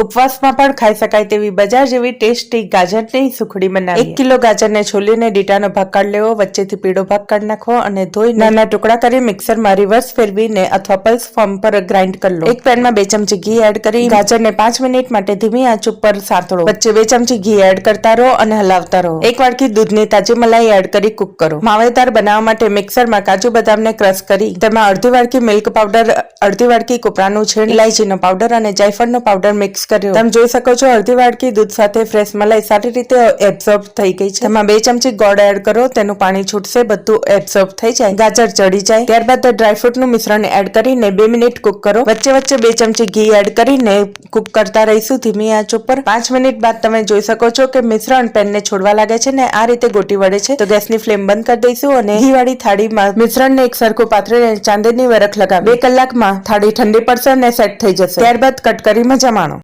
ઉપવાસમાં પણ ખાઈ શકાય તેવી બજાર જેવી ટેસ્ટી ગાજરની સુખડી બનાવી એક કિલો ગાજરને છોલીને ડીટાનો ભાગ કાઢ લેવો, વચ્ચેથી પીળો ભાગ કાઢી નાખવો અને ધોઈ નાના ટુકડા કરી મિક્સરમાં રિવર્સ ફેરવીને અથવા પલ્સ ફોર્મ પર ગ્રાઇન્ડ કરી લો. એક પેનમાં બે ચમચી ઘી એડ કરી ગાજરને પાંચ મિનિટ માટે ધીમી આંચ ઉપર સાંતળો. વચ્ચે બે ચમચી ઘી એડ કરતા રહો અને હલાવતા રહો. એક વાડકી દૂધની તાજી મલાઈ એડ કરી કુક કરો. માવેદાર બનાવવા માટે મિક્સરમાં કાજુ બદામને ક્રશ કરી તેમાં અડધી વાડકી મિલ્ક પાવડર, અડધી વાડકી કોપરાનું છીણ ઇલાયચીનો પાવડર અને જાયફળનો પાવડર મિક્સ કર્યો. તમે જોઈ શકો છો અડધી વાડકી, દૂધ સાથે ફ્રેશ મલાઈ. સારી રીતે એબ્સોર્બ થઈ ગઈ છે. તેમાં બે ચમચી ગોળ એડ કરો, તેનું પાણી છૂટશે, બધું એબ્સોર્બ થઈ જાય. ગાજર ચડી જાય. ત્યારબાદ ડ્રાયફ્રૂટનું મિશ્રણ એડ કરીને બે મિનિટ કુક કરો. વચ્ચે વચ્ચે બે ચમચી ઘી એડ કરીને કુક કરતા રહીશું ધીમી આંચ ઉપર. પાંચ મિનિટ બાદ તમે જોઈ શકો છો કે મિશ્રણ પેનને છોડવા લાગે છે ને આ રીતે ગોટી વળે છે. તો ગેસની ફ્લેમ બંધ કરી દઈશું અને ઘીવાળી થાળીમાં મિશ્રણને એક સરખું પાથરીને ચાંદીની વરખ લગાવી. બે કલાકમાં થાળી ઠંડી પડશે અને સેટ થઈ જશે. ત્યારબાદ કટ કરી મજા માણો